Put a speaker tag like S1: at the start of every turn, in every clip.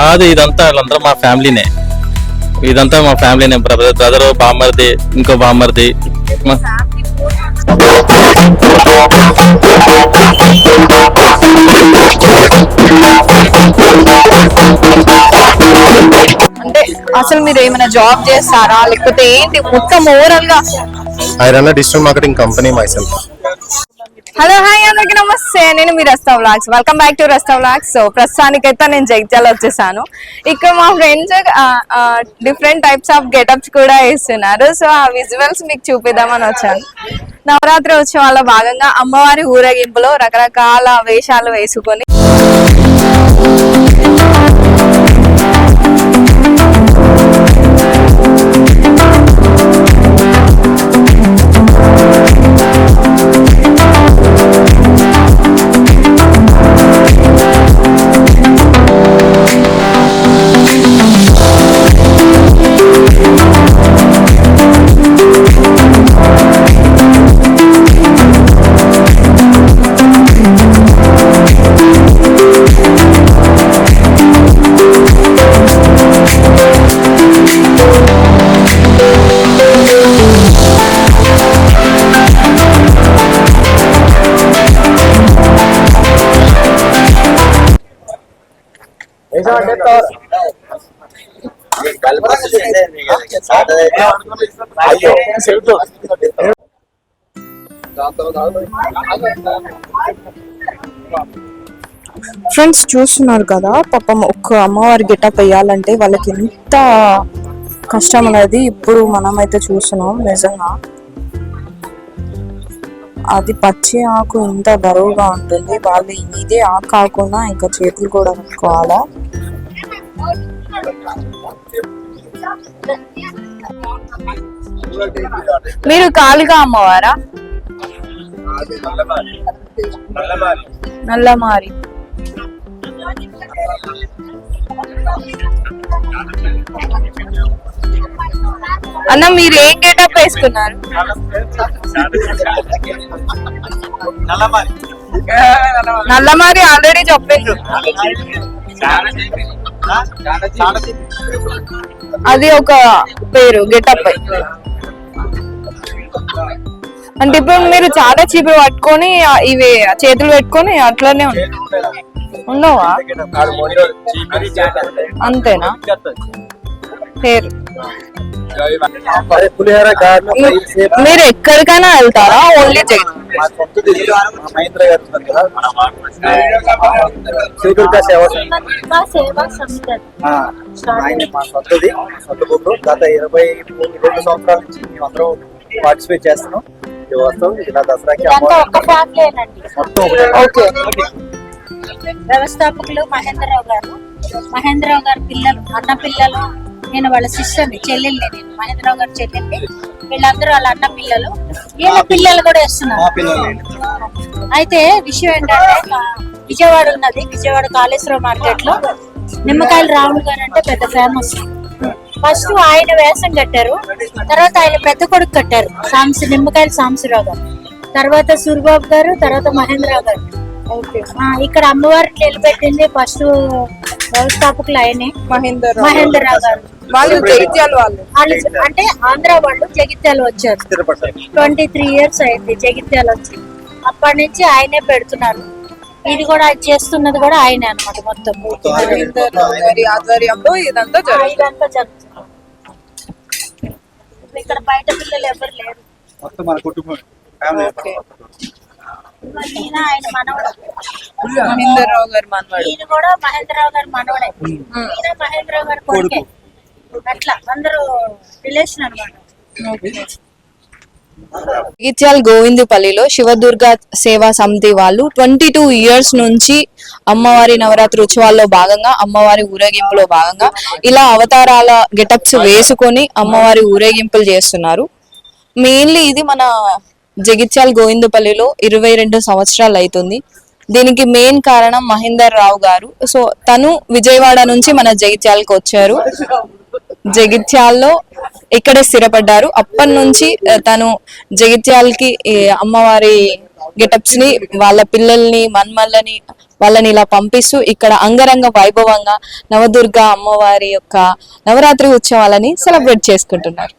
S1: కాదు ఇదంతా వాళ్ళందరూ మా ఫ్యామిలీనే. ఇదంతా మా ఫ్యామిలీనే బ్రదర్ బ్రదర్ బామ్మర్ది ఇంకో బామ్మర్ది.
S2: అంటే అసలు మీరు ఏమైనా జాబ్ చేస్తారా? లేకపోతే ఏంటి? మొత్తం
S3: ఓవరాల్గా a digital marketing company myself.
S2: Hello hi అందరికి నమస్తే. నేను మీ Rasta vlogs. Welcome back to Rasta vlogs. So ప్రస్తుతానికైతే నేను జగిత్యాల వచ్చేసాను. ఇక్కడ మా friends different types of getups కూడా వేస్తున్నారు. సో ఆ విజువల్స్ మీకు చూపిద్దామని వచ్చాను. నవరాత్రి ఉత్సవాల్లో భాగంగా అమ్మవారి ఊరేగింపులో రకరకాల వేషాలు వేసుకొని ఫ్రెండ్స్ చూస్తున్నారు కదా పాపం ఒక్క అమ్మవారి గెటప్ వేయాలంటే వాళ్ళకి ఎంత కష్టం అనేది ఇప్పుడు మనం అయితే చూస్తున్నాం నిజంగా. అది పచ్చి ఆకు ఇంత బరువుగా ఉంటుంది వాళ్ళు ఇదే ఆకు కాకుండా ఇంకా చేతులు కూడా కట్టుకోవాలా? మీరు కాళిగా అమ్మవారా? నల్లమారి. అన్న మీరు ఏం గెటప్ వేసుకున్నారు? నల్లమారి. ఆల్రెడీ చెప్పిండ్రు అది ఒక పేరు గెటప్. అంటే ఇప్పుడు మీరు చాలా చీపురు పట్టుకొని ఇవి చేతులు పెట్టుకొని అట్లనే ఉండవా? అంతేనా?
S3: పులిహోర
S2: మీరు ఎక్కడికైనా వెళ్తారా? ఓన్లీ
S3: మా సొంతది సొంత ఊరు గత ఇరవై రెండు సంవత్సరాల నుంచి మేము అందరం పార్టిసిపేట్ చేస్తున్నాం ఇది వస్తాం ఇలా దసరాకి మొత్తం.
S2: ఓకే.
S4: వ్యవస్థాపకులు మహేంద్రరావు గారు. మహేంద్రరావు గారి పిల్లలు అన్న పిల్లలు నేను వాళ్ళ సిస్టర్ని చెల్లెల్ని నేను మహేంద్రరావు గారి చెల్లెల్ని వీళ్ళందరూ వాళ్ళ అన్న పిల్లలు. వీళ్ళ పిల్లలు కూడా వేస్తున్నారు. అయితే విషయం ఏంటంటే విజయవాడ ఉన్నది విజయవాడ కాళేశ్వరం మార్కెట్లో నిమ్మకాయలు రావులు గారు అంటే పెద్ద ఫేమస్ ఫస్ట్ ఆయన వేషం కట్టారు తర్వాత ఆయన పెద్ద కొడుకు కట్టారు సాంసి నిమ్మకాయలు సాంబశివరావు గారు. తర్వాత సూరిబాబు గారు తర్వాత మహేంద్రరావు గారు. ఇక్కడ అమ్మవారిని నిలబెట్టింది ఫస్ట్ వ్యవస్థాపకులు ఆయనే
S2: మహేందర్
S4: మహేంద్రరావు గారు.
S2: వాళ్ళు జగిత్యాల వాళ్ళు.
S4: వాళ్ళు అంటే ఆంధ్ర వాళ్ళు జగిత్యాల వచ్చారు. ట్వంటీ త్రీ ఇయర్స్ అయింది జగిత్యాల వచ్చి. అప్పటి నుంచి ఆయనే పెడుతున్నారు. ఇది కూడా చేస్తున్నది కూడా ఆయనే అన్నమాట మొత్తం.
S2: మహేందర్ గారి ఆధ్వర్యంలో ఇదంతా
S4: ఆ, ఇదంతా జరుగుతుంది. ఇప్పుడు ఇక్కడ బయట పిల్లలు ఎవరు లేరు.
S3: మొత్తం మన కుటుంబం ఫ్యామిలీ
S4: ఈయన ఆయన మనవడు.
S2: గారి
S4: ఈయన కూడా మహేంద్రరావు గారి మనవడే. ఈయన మహేంద్రరావు గారి కొడుకే. అట్లా అందరూ రిలేషన్ అన్నమాట.
S2: జగిత్యాల గోవిందుపల్లిలో శివదుర్గ సేవా సమితి వాళ్ళు ట్వంటీ టూ ఇయర్స్ నుంచి అమ్మవారి నవరాత్రి ఉత్సవాల్లో భాగంగా అమ్మవారి ఊరేగింపులో భాగంగా ఇలా అవతారాల గెటప్స్ వేసుకొని అమ్మవారి ఊరేగింపులు చేస్తున్నారు. మెయిన్లీ ఇది మన జగిత్యాల గోవిందపల్లిలో ఇరవై రెండు సంవత్సరాలు అవుతుంది. దీనికి మెయిన్ కారణం మహేందర్ రావు గారు. సో తను విజయవాడ నుంచి మన జగిత్యాలకు వచ్చారు. జగిత్యాల్లో ఇక్కడే స్థిరపడ్డారు. అప్పటి నుంచి తను జగిత్యాలకి అమ్మవారి
S5: గెటప్స్ని వాళ్ళ పిల్లల్ని మన్మల్లని వాళ్ళని ఇలా పంపిస్తూ ఇక్కడ అంగరంగ వైభవంగా నవదుర్గ అమ్మవారి యొక్క నవరాత్రి ఉత్సవాలని సెలబ్రేట్ చేసుకుంటున్నారు.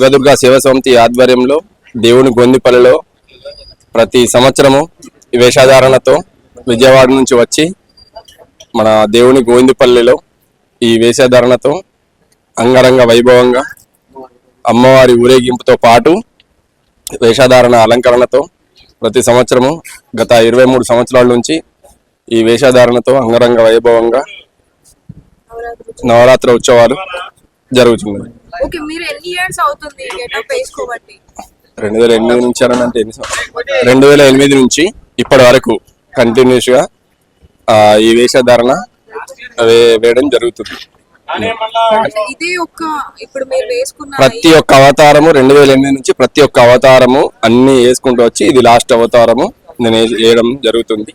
S6: శివదుర్గ శివ సమితి ఆధ్వర్యంలో దేవుని గొందిపల్లిలో ప్రతి సంవత్సరము ఈ వేషధారణతో విజయవాడ నుంచి వచ్చి మన దేవుని గోవిందపల్లిలో ఈ వేషధారణతో అంగరంగ వైభవంగా అమ్మవారి ఊరేగింపుతో పాటు వేషధారణ అలంకరణతో ప్రతి సంవత్సరము గత ఇరవై మూడు సంవత్సరాల నుంచి ఈ వేషధారణతో అంగరంగ వైభవంగా నవరాత్రి ఉత్సవాలు జరుగుతున్నాయి
S5: ఓకే మీరు ఎన్ని ఇయర్స్ అవుతుంది గెటప్ వేసుకోబట్టి
S6: రెండు వేల ఎనిమిది నుంచి అని అంటే ఎన్ని సంవత్సరాలు? రెండు వేల ఎనిమిది నుంచి ఇప్పటి వరకు కంటిన్యూస్గా ఈ వేషధారణ వేయడం జరుగుతుంది.
S5: ఇదే ఒక్క ఇప్పుడు మీరు వేసుకున్న
S6: ప్రతి ఒక్క అవతారము రెండు వేల ఎనిమిది నుంచి ప్రతి ఒక్క అవతారము అన్ని వేసుకుంటూ వచ్చి ఇది లాస్ట్ అవతారము నేను వేయడం జరుగుతుంది.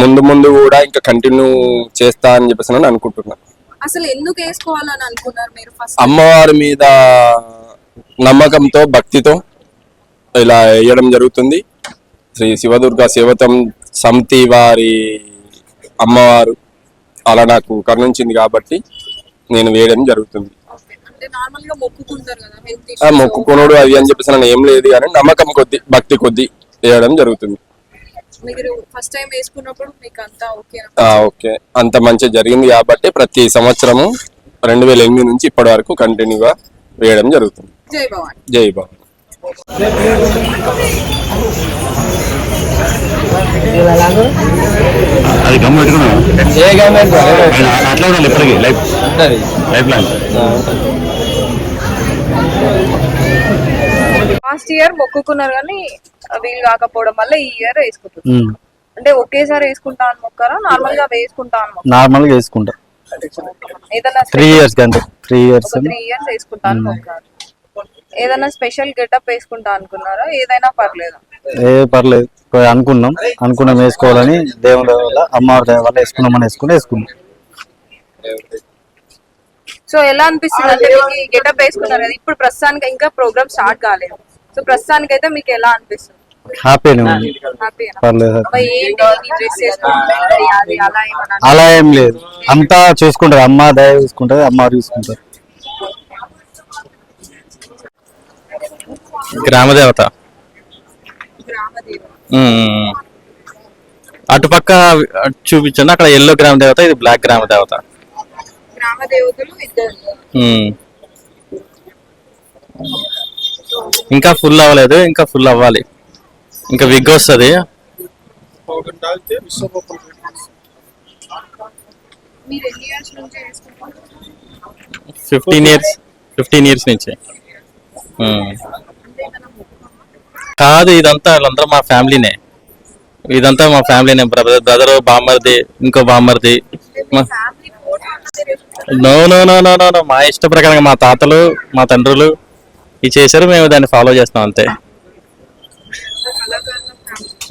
S5: ముందు ముందు
S6: కూడా ఇంకా కంటిన్యూ చేస్తా అని చెప్పేసి నేను అనుకుంటున్నాను
S5: అసలు ఎందుకు వేసుకోవాలని అనుకున్నారు మీరు ఫస్ట్
S6: అమ్మవారి మీద నమ్మకంతో భక్తితో ఇలా వేయడం జరుగుతుంది. శ్రీ శివదుర్గ శివతం సమితి వారి అమ్మవారు అలా నాకు కరుణించింది కాబట్టి నేను వేయడం జరుగుతుంది. మొక్కుకొనుడు అది అని చెప్పేసి నన్ను ఏం లేదు కానీ నమ్మకం కొద్ది భక్తి కొద్ది వేయడం జరుగుతుంది.
S5: మీరు ఫస్ట్ టైం వేసుకున్నప్పుడు మీకు అంతా ఓకే
S6: ఆ, ఓకే. అంత మంచి జరిగింది కాబట్టి ప్రతి సంవత్సరము రెండు వేల ఎనిమిది నుంచి ఇప్పటి వరకు కంటిన్యూగా వేయడం జరుగుతుంది.
S5: జై భవాన్.
S6: జై
S7: అది గమ్ పెట్టుకున్నావు? అట్లా ఉండాలి ఇప్పటికి life. Life long.
S5: Last year మొక్కుకున్నారు కానీ వీలు కాకపోవడం వల్ల ఈ ఇయర్ వేసుకుంటున్నారు. అంటే ఒకేసారి వేసుకుంటా అని మొక్కారా? నార్మల్గా వేసుకుంటా అని?
S8: నార్మల్గా వేసుకుంటా.
S5: ఏదైనా
S8: త్రీ ఇయర్స్ కంటే త్రీ ఇయర్స్
S5: త్రీ ఇయర్స్ వేసుకుంటా అని మొక్కారు. ఏదైనా స్పెషల్ గెటప్ వేసుకుంటా అనుకున్నారా? ఏదైనా పర్లేదు?
S8: ఏ పర్లేదు. కొ- అనుకున్నాం. అనుకున్నాం వేసుకోవాలని దయ వల్ల అమ్మవారి వల్ల వేసుకున్నామని వేసుకుని వేసుకున్నాం.
S5: సో ఎలా అనిపిస్తుంది అంటే మీకు గెటప్ వేసుకున్నారు కదా ఇప్పుడు ప్రస్తుతానికి ఇంకా ప్రోగ్రామ్ స్టార్ట్ కాలేదు. సో ప్రస్తుతానికి అయితే మీకు ఎలా అనిపిస్తుంది? అలా
S8: ఏం లేదు. అంతా చూసుకుంటారు అమ్మ దయ చూసుకుంటారు అమ్మవారు చూసుకుంటారు
S1: గ్రామదేవత. అటుపక్క అటు చూపించండి. అక్కడ ఎల్లో గ్రామ దేవత ఇది బ్లాక్ గ్రామ దేవత
S5: గ్రామ దేవతలు ఇద్దరు.
S1: ఇంకా ఫుల్ అవ్వలేదు ఇంకా ఫుల్ అవ్వాలి. ఇంకా విగ్ వస్తుంది. ఫిఫ్టీన్ ఇయర్స్ ఫిఫ్టీన్ ఇయర్స్ నుంచి. కాదు ఇదంతా వాళ్ళందరూ మా ఫ్యామిలీనే. ఇదంతా మా ఫ్యామిలీనే బ్రదర్ బ్రదర్ బామ్మర్ది ఇంకో బామ్మర్ది. No no no no no మా ఇష్ట ప్రకారంగా మా తాతలు మా తండ్రులు ఇది చేశారు మేము దాన్ని ఫాలో చేస్తాం అంతే.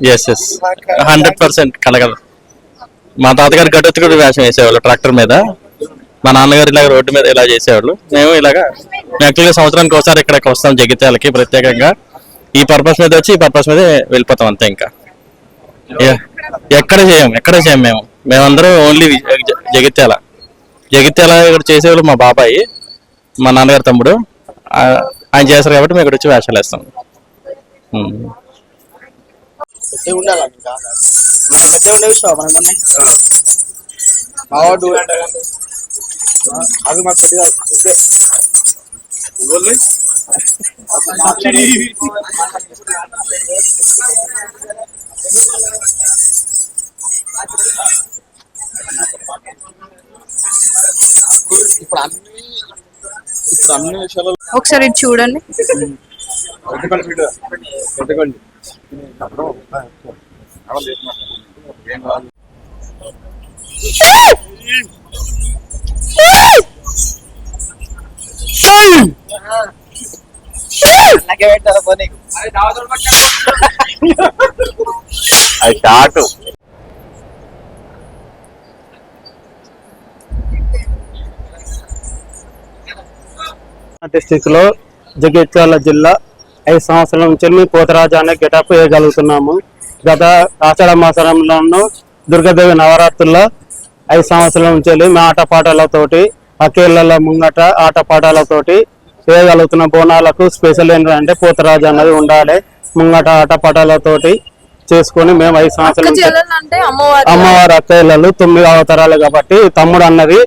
S1: ఎస్ ఎస్ హండ్రెడ్ పర్సెంట్ కలగదు. మా తాతగారు గడ్డెత్తుకుడు వేషం వేసేవాళ్ళు ట్రాక్టర్ మీద. మా నాన్నగారు ఇలాగ రోడ్డు మీద ఇలా చేసేవాళ్ళు. మేము ఇలాగా మేము యాక్చువల్గా సంవత్సరానికి ఒకసారి ఇక్కడికి వస్తాం జగిత్యాలకి ప్రత్యేకంగా. ఈ పర్పస్ మీద వచ్చి ఈ పర్పస్ మీద వెళ్ళిపోతాం అంతే ఇంకా. ఎ- ఎక్కడ చేయం ఎక్కడ చేయం మేము? మేమందరం ఓన్లీ జగిత్యాల. జగిత్యాల ఇక్కడ చేసేవాళ్ళు మా బాబాయి మా నాన్నగారు తమ్ముడు. ఆయన చేస్తారు కాబట్టి మేము ఇక్కడ వచ్చి వేషాలు వేస్తాం. ఉమ్.
S3: అవి మాకు కొద్దిగా వద్దే.
S5: ఒకసారి ఇది చూడండి.
S3: పెట్టుకోండి. నాకే పెట్టాలి పని
S9: అది షార్ట్
S10: డిస్టిక్లో జగిత్యాల జిల్లా ఐదు సంవత్సరాల నుంచి మేము పోతరాజు అనే గెటప్ వేయగలుగుతున్నాము. గత ఆషాఢ మాసంలోనూ దుర్గాదేవి నవరాత్రుల్లో ఐదు సంవత్సరాల నుంచి వెళ్ళి మేము ఆటపాటలతోటి అకేళ్ళ ముంగట ఆటపాటలతోటి వేయగలుగుతున్న బోనాలకు స్పెషల్ ఏంటంటే పోతరాజు అన్నది ఉండాలి. ముంగట ఆటపాటలతోటి చేసుకొని మేము ఐదు సంవత్సరాల
S2: అమ్మవారి.
S10: అక్కయ్యలు తొమ్మిది అవతారాలు కాబట్టి తమ్ముడు అన్నది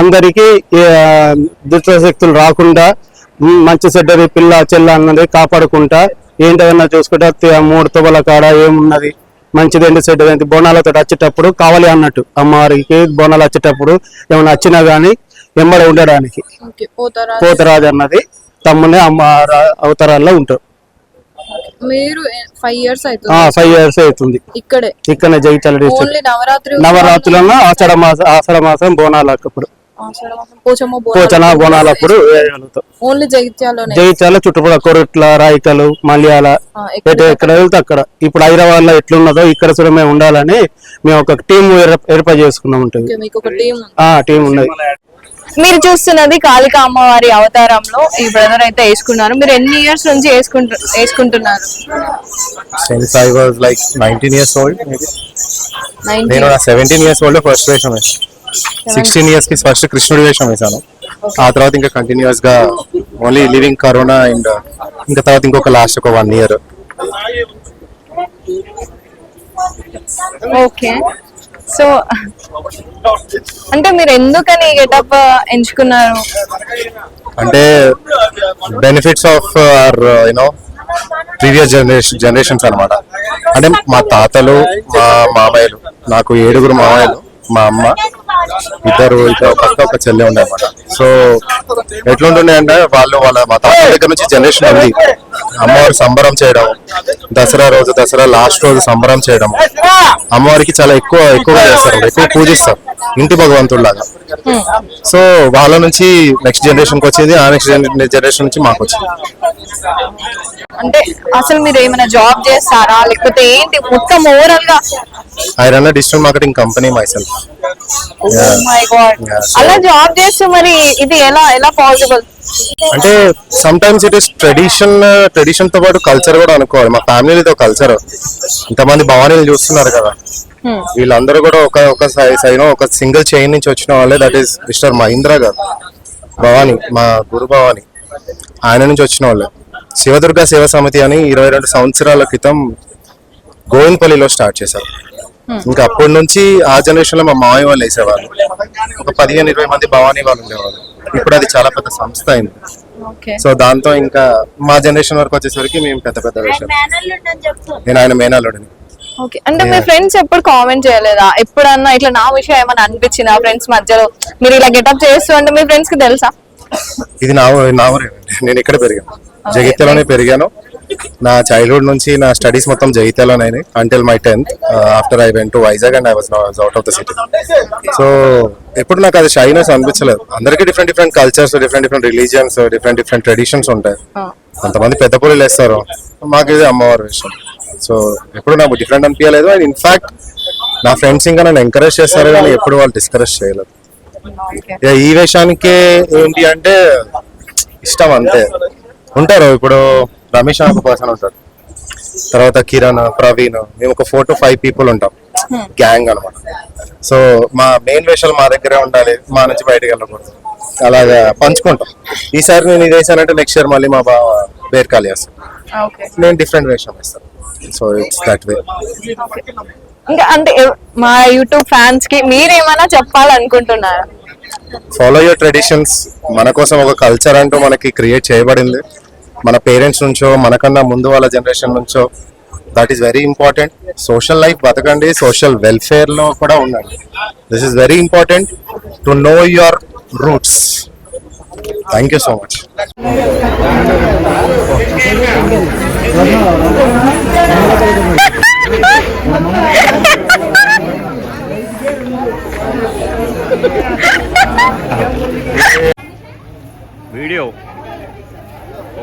S10: అందరికి దుష్ట శక్తులు రాకుండా మంచి చెడ్డది పిల్ల చెల్ల అన్నది కాపాడుకుంటా ఏంటన్నా చూసుకుంటా మూడు తుబల కాడ ఏమున్నది మంచిది ఏంటి చెడ్డది ఏంటి బోనాలతో వచ్చేటప్పుడు కావాలి అన్నట్టు. అమ్మవారికి బోనాలు వచ్చేటప్పుడు ఏమైనా వచ్చినా గానీ వెంబడి ఉండడానికి.
S2: పోతారా
S10: పోతరాజు. అన్నది తమ్ముని అమ్మ అవతారాల్లో ఉంటారు.
S2: మీరు ఫైవ్ ఇయర్స్ అవుతుంది.
S10: ఫైవ్ ఇయర్స్ అవుతుంది.
S2: ఇక్కడే.
S10: ఇక్కడ జగిత్యాల డిస్ట్రిక్ట్
S2: ఓన్లీ నవరాత్రి
S10: నవరాత్రులను ఆషాఢ మాసం ఆషాఢ మాసం
S2: మాసం, పోచమ్మ
S10: పోచన
S2: ఓన్లీ జగిత్యాలోనే
S10: జగిత్యాల చుట్టుపక్కల కొరట్ల రాయికలు మలయాళ
S2: ఆ, ఎక్కడ
S10: వెళ్తే అక్కడ. ఇప్పుడు హైదరాబాద్లో ఎట్లున్నదో ఇక్కడ కూడా మేము ఉండాలని మేము ఒక టీం ఏర్పాటు చేసుకున్నాం ఉంటుంది
S2: ఓకే, మీకు ఒక టీం
S10: ఆ టీం ఉన్నది.
S2: మీరు చూస్తున్నది కాళిక అమ్మవారి అవతారంలో ఈ బ్రదర్ అయితే వేసుకున్నారు. మీరు ఎన్ని ఇయర్స్ నుంచి వేసుకుంటు వేసుకుంటున్నారు?
S9: ఇయర్స్ ఓల్డ్
S2: నైన్టీ
S9: నేను నా సెవెంటీన్ ఇయర్స్ ఓల్డ్ ఫస్ట్ వేషం వేసాను సిక్స్టీన్ ఇయర్స్కి ఫస్ట్ కృష్ణుడి వేషం వేసాను ఆ తర్వాత ఇంకా కంటిన్యూస్గా ఓన్లీ లివింగ్ కరోనా అండ్ ఇంకా తర్వాత ఇంకొక లాస్ట్ ఒక వన్ ఇయర్
S2: ఓకే సో అంటే మీరు ఎందుకని గెటప్ ఎంచుకున్నారు?
S9: అంటే benefits of our you know previous generation generations అనమాట అంటే మా తాతలు మా మామయ్యలు నాకు ఏడుగురు మామయ్యలు మా అమ్మ ఇద్దరు ఇద్దరు ఒక ఒక చెల్లె ఉండే అనమాట సో ఎట్లుంటుండే అంటే వాళ్ళు వాళ్ళ మా తాత దగ్గర నుంచి జనరేషన్ ఉంది. అమ్మవారి సంబరం చేయడం దసరా రోజు దసరా లాస్ట్ రోజు సంబరం చేయడం. అమ్మవారికి చాలా ఎక్కువ ఎక్కువగా చేస్తారు ఎక్కువ పూజిస్తారు. ఇంటి భగవంతుడిలాగా సో వాళ్ళ నుంచి నెక్స్ట్ జనరేషన్కి వచ్చేది ఆ నెక్స్ట్ జనరేషన్ నుంచి మాకు వచ్చింది.
S2: అంటే అసలు మీరు ఏమైనా జాబ్ చేస్తారా? లేకపోతే ఏంటి మొత్తం ఓవరాల్గా?
S9: I run digital marketing company myself
S2: అలా జాబ్ చేస్తే మరి ఇది ఎలా ఎలా పాసిబుల్
S9: అంటే sometimes it is tradition ట్రెడిషన్తో పాటు కల్చర్ కూడా అనుకోవాలి. మా ఫ్యామిలీ ఇదో కల్చర్ ఇంతమంది భవానీలు చూస్తున్నారు కదా. వీళ్ళందరూ కూడా ఒక ఒక సైన్ ఒక సింగిల్ చైన్ నుంచి వచ్చిన వాళ్ళే దట్ ఈస్ మిస్టర్ మహీంద్ర గారు భవానీ మా గురు భవానీ. ఆయన నుంచి వచ్చిన వాళ్ళే. శివదుర్గ సేవ సమితి అని ఇరవై రెండు సంవత్సరాల క్రితం గోవిందపల్లిలో స్టార్ట్ చేశారు. ఇంకా అప్పటి నుంచి ఆ జనరేషన్లో మా మామయ్య వాళ్ళు వేసేవాళ్ళు. ఒక పదిహేను ఇరవై మంది భవానీ వాళ్ళు ఉండేవాళ్ళు. ఇప్పుడు అది చాలా పెద్ద సంస్థ అయింది.
S2: ఓకే.
S9: సో దాంతో ఇంకా మా జనరేషన్ వరకు వచ్చేసరికి మేము పెద్ద పెద్ద విషయం నేను ఆయన మేనాలుడిని
S2: ఓకే అంటే మీ ఫ్రెండ్స్ ఎప్పుడు కామెంట్ చేయలేదా? ఎప్పుడన్నా ఇట్లా నా విషయం ఏమైనా అనిపించిందా ఫ్రెండ్స్ మధ్యలో? మీరు ఇలా గెటప్ చేస్తూ అంటే మీ ఫ్రెండ్స్కి తెలుసా?
S9: ఇది నా నా ఊరే నేను ఇక్కడ పెరిగాను. జగిత్యాలోనే పెరిగాను. నా చైల్డ్హుడ్ నుంచి నా స్టడీస్ మొత్తం జగిత్యాలోనే until my tenth after I went to Vizag and I was out of the city so ఎప్పుడు నాకు అది షైనెస్ అనిపించలేదు. అందరికీ different different cultures different different religions different different traditions ఉంటాయి. కొంతమంది పెద్ద పూలు వేస్తారు. మాకు ఇది అమ్మవారి విషయం. సో ఎప్పుడు నాకు డిఫరెంట్ అనిపించలేదు. అండ్ ఇన్ఫాక్ట్ నా ఫ్రెండ్స్ ఇంకా నన్ను ఎంకరేజ్ చేస్తారు కానీ ఎప్పుడు వాళ్ళు డిస్కరేజ్ చేయలేదు. ఈ వేషానికే ఏంటి అంటే ఇష్టం అంతే. ఉంటారు ఇప్పుడు రమేష్ అని ఒక పర్సన్ ఉంటాడు. తర్వాత కిరణ్ ప్రవీణ్ మేము ఒక ఫోర్ టు ఫైవ్ పీపుల్ ఉంటాం. గ్యాంగ్ అన్నమాట. సో మా మెయిన్ వేషాలు మా దగ్గరే ఉండాలి మా నుంచి బయటకు వెళ్ళకూడదు. అలాగా పంచుకుంటాం. ఈసారి నేను ఇది వేసానంటే నెక్స్ట్ ఇయర్ మళ్ళీ మా బావ బేర్కాలి వేస్తాను
S2: ఓకే.
S9: నేను డిఫరెంట్ వేషం వేస్తాను సో ఇట్స్ దట్ వే
S2: ఇంకా అంటే మా యూట్యూబ్ ఫ్యాన్స్కి మీరేమైనా చెప్పాలనుకుంటున్నారా?
S9: ఫాలో యువర్ ట్రెడిషన్స్ మన కోసం ఒక కల్చర్ అంటూ మనకి క్రియేట్ చేయబడింది. మన పేరెంట్స్ నుంచో మనకన్నా ముందు వాళ్ళ జనరేషన్ నుంచో that is very important social life బతకండి సోషల్ వెల్ఫేర్లో కూడా ఉండండి. This is very important to know your roots thank you so much
S1: video
S2: ఈ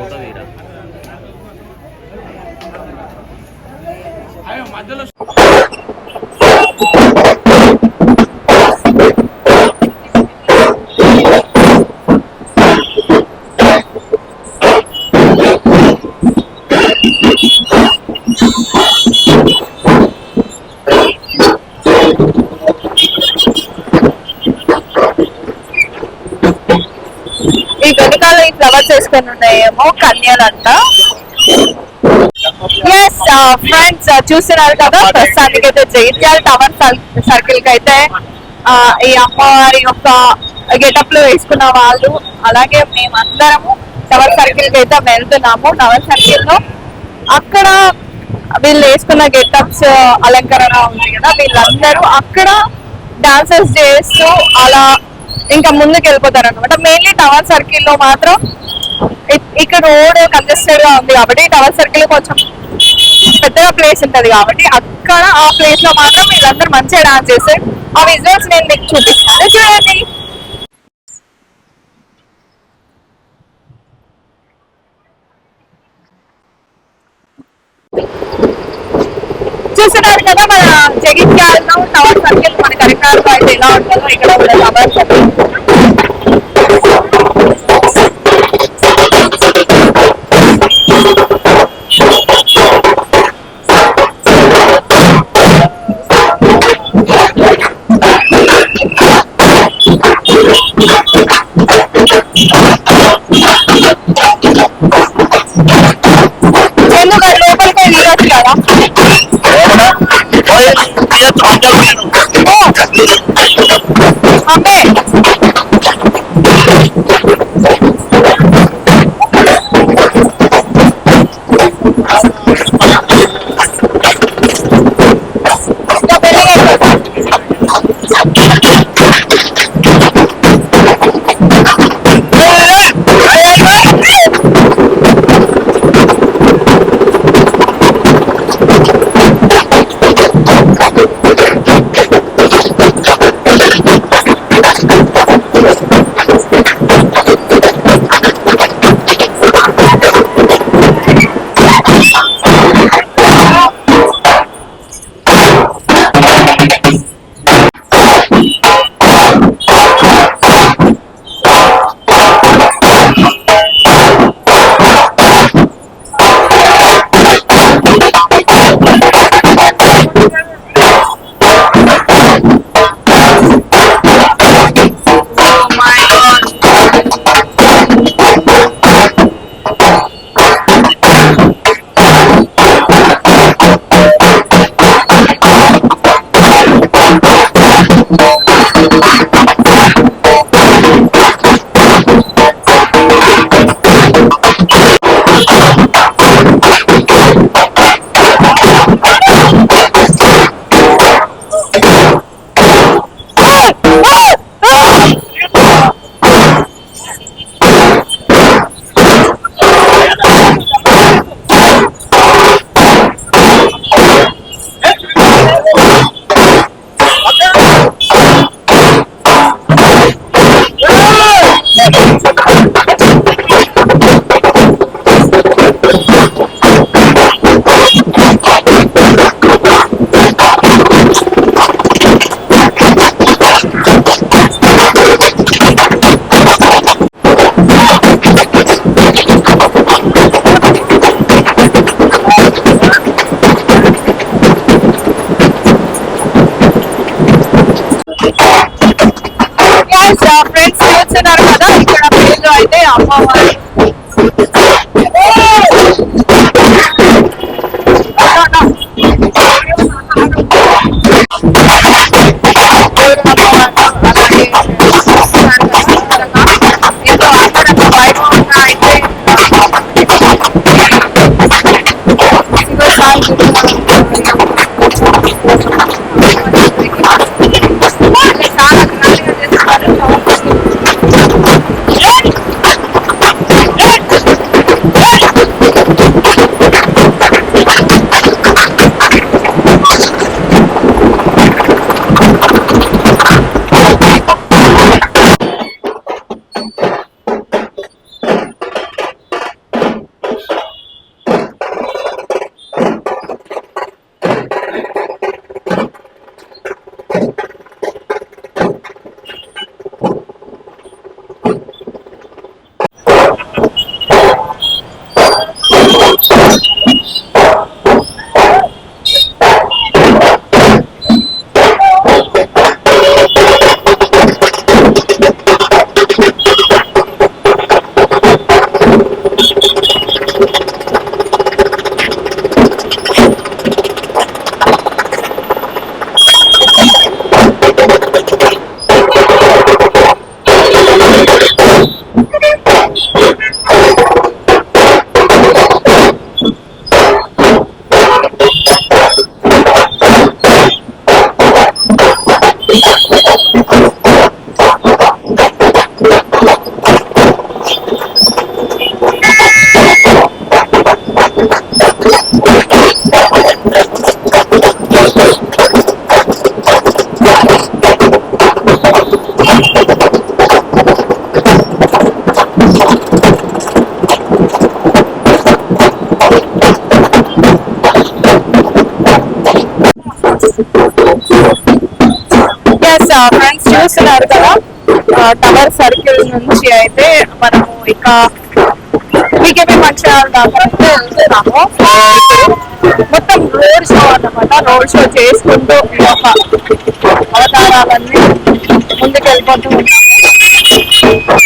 S2: చూస్తున్నారు కదా ప్రస్తుతానికి అయితే జైత్యాల టవర్ సర్కిల్కి అయితే ఈ అమ్మవారి యొక్క గెటప్లో వేసుకున్న వాళ్ళు అలాగే మేమందరము టవర్ సర్కిల్కి అయితే వెళ్తున్నాము టవర్ సర్కిల్లో అక్కడ వీళ్ళు వేసుకున్న గెటప్స్ అలంకరణ ఉంది కదా వీళ్ళందరూ అక్కడ డాన్సెస్ చేస్తూ అలా ఇంకా ముందుకు వెళ్ళిపోతారు అనమాట మెయిన్లీ టవర్ సర్కిల్లో మాత్రం ఇక్కడ రోడ్ కంజెస్టెడ్గా ఉంది కాబట్టి టవర్ సర్కిల్ కొంచెం పెద్దగా ప్లేస్ ఉంటది కాబట్టి అక్కడ ఆ ప్లేస్లో మాత్రం వీళ్ళందరూ మంచిగా డాన్స్ చేస్తే ఆ విజువల్స్ నేను మీకు చూపిస్తాను. చూడండి. చూస్తున్నారు కదా మన జగిత్యాలలో టవర్ సర్కిల్ మన కరికాలలో అయితే ఎలా ఉంటుందో ఇక్కడ కూడా టవర్ సర్కిల్ ఎందుకు లోపలికి వెళ్ళొచ్చు కదా అమ్మే wait, wait. ఒక ఇక పీకేపీ మంచిర్యాల దాకా వెళ్తున్నాము మొత్తం రోడ్ షో అన్నమాట. రోడ్ షో చేసుకుంటూ ఒక అవతారాలన్నీ ముందుకు వెళ్ళిపోతూ ఉంటాము.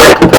S2: Thank you.